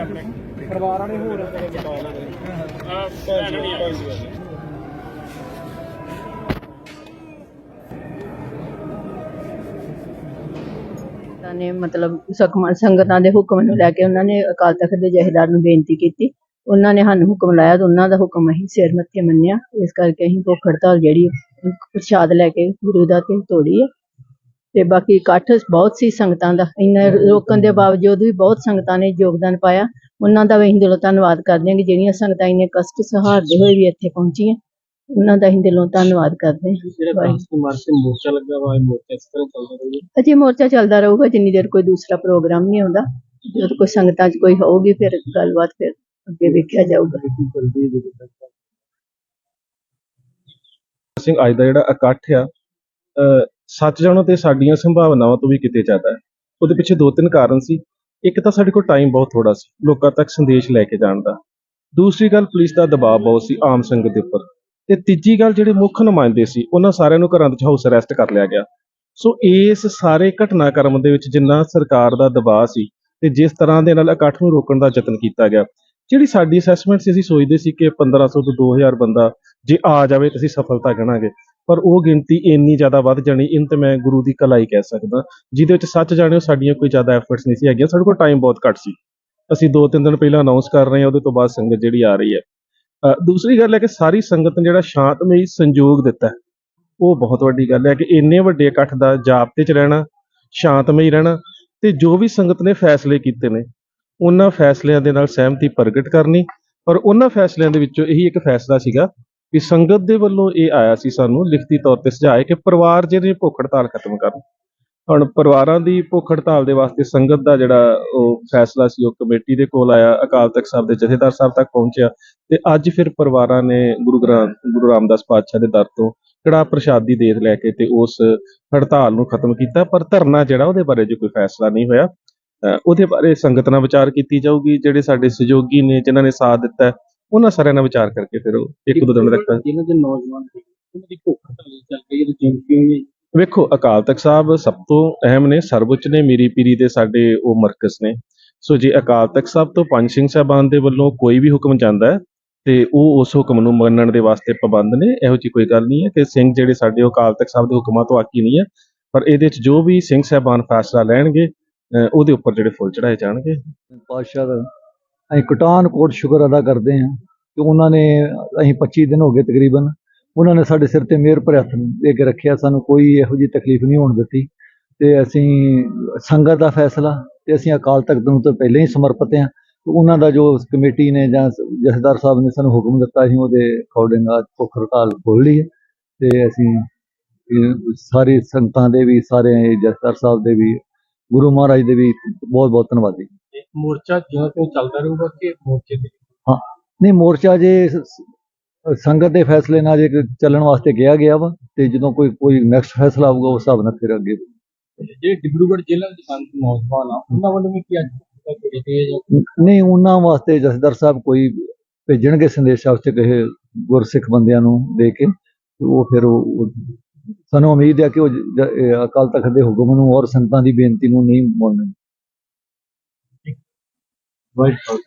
ਆਪਣੇ। ਪਰਿਵਾਰ ਵਾਲੇ ਹੋਰ ਆ ਭੈਣ ਨਹੀਂ ਆ। ਉਹਨਾਂ ਨੇ ਮਤਲਬ ਸਖਮਾ ਸੰਗਤਾਂ ਦੇ ਹੁਕਮ ਨੂੰ ਲੈ ਕੇ ਉਹਨਾਂ ਨੇ ਅਕਾਲ ਤਖਤ ਦੇ ਜਹੇਦਾਰ ਨੂੰ ਬੇਨਤੀ ਕੀਤੀ। ਉਹਨਾਂ ਨੇ ਸਾਨੂੰ ਹੁਕਮ ਲਾਇਆ ਤੇ ਉਹਨਾਂ ਦਾ ਹੁਕਮ ਅਸੀਂ ਸਿਰ ਮੱਥੇ ਮੰਨਿਆ। ਇਸ ਕਰਕੇ ਅਸੀਂ ਭੁੱਖ ਹੜਤਾਲ ਜਿਹੜੀ ਪ੍ਰਸ਼ਾਦ ਲੈ ਕੇ ਗੁਰੂ ਦਾ ਤੇ ਤੋੜੀ ਹੈ। ਤੇ ਬਾਕੀ ਇਕੱਠ ਬਹੁਤ ਸੀ ਸੰਗਤਾਂ ਦਾ। ਇੰਨਾ ਰੋਕਣ ਦੇ ਬਾਵਜੂਦ ਵੀ ਬਹੁਤ ਸੰਗਤਾਂ ਨੇ ਯੋਗਦਾਨ ਪਾਇਆ। ਉਹਨਾਂ ਦਾ ਵੀ ਅਸੀਂ ਦਿਲੋਂ ਧੰਨਵਾਦ ਕਰਦੇ ਹਾਂ ਕਿ ਜਿਹੜੀਆਂ ਸੰਗਤਾਂ ਇੰਨੇ ਕਸ਼ਟ ਸਹਾਰਦੇ ਹੋਏ ਵੀ ਇੱਥੇ ਪਹੁੰਚੀਆਂ ਉਹਨਾਂ ਦਾ ਅਸੀਂ ਦਿਲੋਂ ਧੰਨਵਾਦ ਕਰਦੇ ਹਾਂ। ਜਿਹੜਾ ਵਾਹਿਗੁਰੂ। 10 ਮਾਰਚ ਲੱਗਾ ਵਾ ਇਹ ਮੋਰਚਾ ਇਸ ਤਰ੍ਹਾਂ ਚੱਲਦਾ ਰਹੂਗਾ? ਅਜੇ ਮੋਰਚਾ ਚੱਲਦਾ ਰਹੂਗਾ ਜਿੰਨੀ ਦੇਰ ਕੋਈ ਦੂਸਰਾ ਪ੍ਰੋਗਰਾਮ ਨਹੀਂ ਆਉਂਦਾ। ਜਦ ਕੋਈ ਸੰਗਤਾਂ 'ਚ ਕੋਈ ਹੋਊਗੀ ਫਿਰ ਗੱਲਬਾਤ ਫਿਰ ਅੱਗੇ ਵੇਖਿਆ ਜਾਊਗਾ। ਸਿੰਘ ਅੱਜ ਦਾ ਜਿਹੜਾ ਇਕੱਠ ਆ ਸੱਚ ਜਾਣੋ ਤੇ ਸਾਡੀਆਂ ਸੰਭਾਵਨਾਵਾਂ ਤੋਂ ਵੀ ਕਿਤੇ ਜ਼ਿਆਦਾ ਹੈ। ਉਹਦੇ ਪਿੱਛੇ ਦੋ ਤਿੰਨ ਕਾਰਨ ਸੀ। ਇੱਕ ਤਾਂ ਸਾਡੇ ਕੋਲ ਟਾਈਮ ਬਹੁਤ ਥੋੜਾ ਸੀ, ਲੋਕਾਂ ਤੱਕ ਸੰਦੇਸ਼ ਲੈ ਕੇ ਜਾਣ ਦਾ। ਦੂਸਰੀ ਗੱਲ, ਪੁਲਿਸ ਦਾ ਦਬਾਅ ਬਹੁਤ ਸੀ ਆਮ ਸੰਗਤ ਦੇ ਉੱਪਰ। ਤੇ ਤੀਜੀ ਗੱਲ, ਜਿਹੜੇ ਮੁੱਖ ਨੁਮਾਇੰਦੇ ਸੀ, ਉਹਨਾਂ ਸਾਰਿਆਂ ਨੂੰ ਘਰਾਂ ਵਿੱਚ ਹਾਊਸ ਅਰੈਸਟ ਕਰ ਲਿਆ ਗਿਆ। ਸੋ ਇਸ ਸਾਰੇ ਘਟਨਾਕ੍ਰਮ ਦੇ ਵਿੱਚ ਜਿੰਨਾ ਸਰਕਾਰ ਦਾ ਦਬਾਅ ਸੀ ਤੇ ਜਿਸ ਤਰ੍ਹਾਂ ਦੇ ਨਾਲ ਇਕੱਠ ਨੂੰ ਰੋਕਣ ਦਾ ਯਤਨ ਕੀਤਾ ਗਿਆ, ਜਿਹੜੀ ਸਾਡੀ ਅਸੈਸਮੈਂਟ ਸੀ, ਅਸੀਂ ਸੋਚਦੇ ਸੀ ਕਿ 1500 ਤੋਂ 2000 ਬੰਦਾ ਜੇ ਆ ਜਾਵੇ ਤਾਂ ਅਸੀਂ ਸਫਲਤਾ ਗਣਾਂਗੇ। ਪਰ ਉਹ ਗਿਣਤੀ ਇੰਨੀ ਜ਼ਿਆਦਾ ਵੱਧ ਜਾਣੀ ਇਹਨੂੰ ਤੇ ਮੈਂ ਗੁਰੂ ਦੀ ਕਲਾਈ ਕਹਿ ਸਕਦਾ। ਜਿਹਦੇ ਵਿੱਚ ਸੱਚ ਜਾਣਿਓ ਸਾਡੀਆਂ ਕੋਈ ਜ਼ਿਆਦਾ ਐਫਰਟਸ ਨਹੀਂ ਸੀ ਹੈਗੀਆਂ। ਸਾਡੇ ਕੋਲ ਟਾਈਮ ਬਹੁਤ ਘੱਟ ਸੀ। ਅਸੀਂ ਦੋ ਤਿੰਨ ਦਿਨ ਪਹਿਲਾਂ ਅਨਾਉਂਸ ਕਰ ਰਹੇ ਹਾਂ, ਉਹਦੇ ਤੋਂ ਬਾਅਦ ਸੰਗਤ ਜਿਹੜੀ ਆ ਰਹੀ ਹੈ। ਦੂਸਰੀ ਗੱਲ ਹੈ ਕਿ ਸਾਰੀ ਸੰਗਤ ਨੇ ਜਿਹੜਾ ਸ਼ਾਂਤਮਈ ਸੰਯੋਗ ਦਿੱਤਾ ਉਹ ਬਹੁਤ ਵੱਡੀ ਗੱਲ ਹੈ ਕਿ ਇੰਨੇ ਵੱਡੇ ਇਕੱਠ ਦਾ ਜਾਪਤੇ 'ਚ ਰਹਿਣਾ, ਸ਼ਾਂਤਮਈ ਰਹਿਣਾ ਤੇ ਜੋ ਵੀ ਸੰਗਤ ਨੇ ਫੈਸਲੇ ਕੀਤੇ ਨੇ, ਉਹਨਾਂ ਫੈਸਲਿਆਂ ਦੇ ਨਾਲ ਸਹਿਮਤੀ ਪ੍ਰਗਟ ਕਰਨੀ। ਪਰ ਉਹਨਾਂ ਫੈਸਲਿਆਂ ਦੇ ਵਿੱਚੋਂ ਇਹੀ ਇੱਕ ਫੈਸਲਾ ਸੀਗਾ ਕਿ ਸੰਗਤ ਦੇ ਵੱਲੋਂ ਇਹ ਆਇਆ ਸੀ ਸਾਨੂੰ ਲਿਖਤੀ ਤੌਰ ਤੇ ਸੁਝਾਅ ਕਿ ਪਰਿਵਾਰ ਜਿਹੜੇ ਭੁੱਖ ਹੜਤਾਲ ਖਤਮ ਕਰਨ। ਹੁਣ ਪਰਿਵਾਰਾਂ ਦੀ ਭੁੱਖ ਹੜਤਾਲ ਦੇ ਵਾਸਤੇ ਸੰਗਤ ਦਾ ਜਿਹੜਾ ਉਹ ਫੈਸਲਾ ਸੀ, ਉਹ ਕਮੇਟੀ ਦੇ ਕੋਲ ਆਇਆ, ਅਕਾਲ ਤਖਤ ਸਾਹਿਬ ਦੇ ਜਥੇਦਾਰ ਸਾਹਿਬ ਤੱਕ ਪਹੁੰਚਿਆ ਤੇ ਅੱਜ ਫਿਰ ਪਰਿਵਾਰਾਂ ਨੇ ਗੁਰੂ ਗ੍ਰੰਥ, ਗੁਰੂ ਰਾਮਦਾਸ ਪਾਤਸ਼ਾਹ ਦੇ ਦਰ ਤੋਂ ਕੜਾ ਪ੍ਰਸ਼ਾਦੀ ਦੇਖ ਲੈ ਕੇ ਤੇ ਉਸ ਹੜਤਾਲ ਨੂੰ ਖਤਮ ਕੀਤਾ, ਪਰ ਧਰਨਾ ਜਿਹੜਾ ਉਹਦੇ ਬਾਰੇ ਜੇ ਕੋਈ ਫੈਸਲਾ ਨਹੀਂ ਹੋਇਆ। ਉਹਦੇ ਬਾਰੇ ਸੰਗਤ ਨਾਲ ਵਿਚਾਰ ਕੀਤੀ ਜਾਊਗੀ, ਜਿਹੜੇ ਸਾਡੇ ਸਹਿਯੋਗੀ ਨੇ, ਜਿਨ੍ਹਾਂ ਨੇ ਸਾਥ ਦਿੱਤਾ ਉਹਨਾਂ ਸਾਰਿਆਂ ਨਾਲ ਵਿਚਾਰ ਕਰਕੇ ਫਿਰ ਉਹ ਇੱਕ ਦੋ ਦਿਨ ਤੱਕ ਜਿਹਨਾਂ ਦੇ ਨੌਜਵਾਨ ਨੇ, ਉਹਨਾਂ ਦੀ ਭੁੱਖ ਹੜਤਾਲ ਚੱਲ ਰਹੀ ਹੈ ਤੇ ਜਿੰਮ ਕਿਉਂ ਹੈ ਵੇਖੋ ਅਕਾਲ ਤਖਤ ਸਾਹਿਬ ਸਭ ਤੋਂ ਅਹਿਮ ਨੇ ਸਰਵਉੱਚ ਨੇ ਮੀਰੀ ਪੀਰੀ ਦੇ ਸਾਡੇ ਉਹ ਮਰਕਜ਼ ਨੇ। ਸੋ ਜੇ ਅਕਾਲ ਤਖਤ ਸਾਹਿਬ ਤੋਂ ਪੰਜ ਸਿੰਘ ਸਾਹਿਬਾਨ ਦੇ ਵੱਲੋਂ ਕੋਈ ਵੀ ਹੁਕਮ ਜਾਂਦਾ ਹੈ ਤੇ ਉਹ ਉਸ ਹੁਕਮ ਨੂੰ ਮੰਨਣ ਦੇ ਵਾਸਤੇ ਪਾਬੰਦ ਨੇ ਇਹੋ ਜੀ ਕੋਈ ਗੱਲ ਨਹੀਂ ਹੈ ਕਿ ਸਿੰਘ ਜਿਹੜੇ ਸਾਡੇ ਅਕਾਲ ਤਖਤ ਸਾਹਿਬ ਦੇ ਹੁਕਮਾਂ ਤੋਂ ਆਕੀ ਨਹੀਂ ਹੈ ਪਰ ਇਹਦੇ ਵਿੱਚ ਜੋ ਵੀ ਸਿੰਘ ਸਾਹਿਬਾਨ ਫੈਸਲਾ ਲੈਣਗੇ ਉਹਦੇ ਉੱਪਰ ਜਿਹੜੇ ਫੁੱਲ ਚੜਾਏ ਜਾਣਗੇ। ਪਾਤਸ਼ਾਹ ਦਾ ਅਸੀਂ ਕਟਾਨ ਕੋਟ ਸ਼ੁਕਰ ਅਦਾ ਕਰਦੇ ਹਾਂ ਕਿ ਉਹਨਾਂ ਨੇ ਅਸੀਂ 25 ਦਿਨ ਹੋ ਗਏ ਤਕਰੀਬਨ, ਉਹਨਾਂ ਨੇ ਸਾਡੇ ਸਿਰ ਤੇ ਮਿਹਰ ਭਰੇ ਹੱਥ ਦੇ ਕੇ ਰੱਖਿਆ, ਸਾਨੂੰ ਕੋਈ ਇਹੋ ਜਿਹੀ ਤਕਲੀਫ ਨਹੀਂ ਹੋਣ ਦਿੱਤੀ ਤੇ ਅਸੀਂ ਸੰਗਤ ਦਾ ਫੈਸਲਾ ਤੇ ਅਸੀਂ ਅਕਾਲ ਤਖਤ ਨੂੰ ਤਾਂ ਪਹਿਲਾਂ ਹੀ ਸਮਰਪਿਤ ਹਾਂ ਉਹਨਾਂ ਦਾ ਜੋ ਕਮੇਟੀ ਨੇ ਜਾਂ ਜਥੇਦਾਰ ਸਾਹਿਬ ਨੇ ਸਾਨੂੰ ਹੁਕਮ ਦਿੱਤਾ ਅਸੀਂ ਉਹਦੇ ਅਕੋਰਡਿੰਗ ਅੱਜ ਭੁੱਖ ਹੜਤਾਲ ਖੋਲ੍ਹ ਲਈ ਹੈ ਤੇ ਅਸੀਂ ਇਹ ਸਾਰੀ ਸੰਗਤਾਂ ਦੇ ਵੀ, ਸਾਰੇ ਜਥੇਦਾਰ ਸਾਹਿਬ ਦੇ ਵੀ, ਗੁਰੂ ਮਹਾਰਾਜ ਦੇ ਵੀ ਬਹੁਤ ਬਹੁਤ ਧੰਨਵਾਦੀ। ਮੋਰਚਾ ਜਿਉਂ ਕਿਉਂ ਚੱਲਦਾ ਰਹੂਗਾ ਕਿ ਮੋਰਚੇ ਦੇ ਨਹੀਂ ਮੋਰਚਾ ਜੇ ਸ- ਸੰਗਤ ਦੇ ਫੈਸਲੇ ਨਾਲ ਜੇ ਚੱਲਣ ਵਾਸਤੇ ਕਿਹਾ ਗਿਆ ਵਾ ਤੇ ਜਦੋਂ ਕੋਈ ਕੋਈ ਨੈਕਸਟ ਫੈਸਲਾ ਆਊਗਾ ਉਸ ਹਿਸਾਬ ਨਾਲ ਫਿਰ ਅੱਗੇ ਜਿਹੜੇ ਡਿਬਰੂਗੜ੍ਹ ਜ਼ਿਲ੍ਹਾ ਦੇ ਸੰਤ ਨੌਜਵਾਨ ਆ ਉਹਨਾਂ ਵੱਲੋਂ ਵੀ ਕੀ ਅੱਜ ਤੱਕ ਜਾਂ ਨਹੀਂ ਉਹਨਾਂ ਵਾਸਤੇ ਜਥੇਦਾਰ ਸਾਹਿਬ ਕੋਈ ਭੇਜਣਗੇ ਸੰਦੇਸ਼ ਵਾਸਤੇ ਕਹੇ ਗੁਰਸਿੱਖ ਬੰਦਿਆਂ ਨੂੰ ਦੇ ਕੇ ਤੇ ਉਹ ਫਿਰ ਉਹ ਉਹ- ਸਾਨੂੰ ਉਮੀਦ ਹੈ ਕਿ ਉਹ ਜ- ਇਹ ਅਕਾਲ ਤਖਤ ਦੇ ਹੁਕਮ ਨੂੰ ਔਰ ਸੰਗਤਾਂ ਦੀ ਬੇਨਤੀ ਨੂੰ ਨਹੀਂ ਮੰਨਣਗੇ। White house